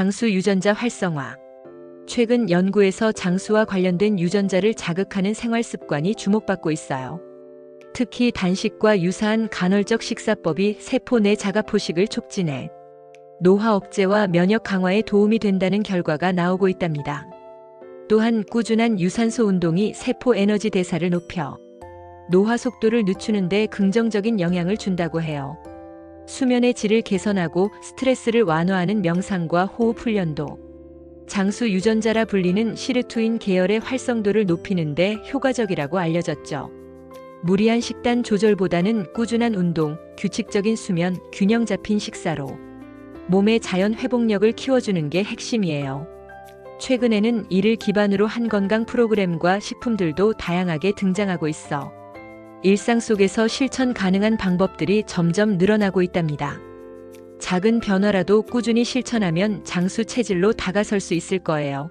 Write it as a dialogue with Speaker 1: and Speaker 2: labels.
Speaker 1: 장수 유전자 활성화. 최근 연구에서 장수와 관련된 유전자를 자극하는 생활 습관이 주목받고 있어요. 특히 단식과 유사한 간헐적 식사법이 세포 내 자가 포식을 촉진해 노화 억제와 면역 강화에 도움이 된다는 결과가 나오고 있답니다. 또한 꾸준한 유산소 운동이 세포 에너지 대사를 높여 노화 속도를 늦추는데 긍정적인 영향을 준다고 해요. 수면의 질을 개선하고 스트레스를 완화하는 명상과 호흡 훈련도 장수 유전자라 불리는 시르투인 계열의 활성도를 높이는데 효과적이라고 알려졌죠. 무리한 식단 조절보다는 꾸준한 운동, 규칙적인 수면, 균형 잡힌 식사로 몸의 자연 회복력을 키워주는 게 핵심이에요. 최근에는 이를 기반으로 한 건강 프로그램과 식품들도 다양하게 등장하고 있어 일상 속에서 실천 가능한 방법들이 점점 늘어나고 있답니다. 작은 변화라도 꾸준히 실천하면 장수 체질로 다가설 수 있을 거예요.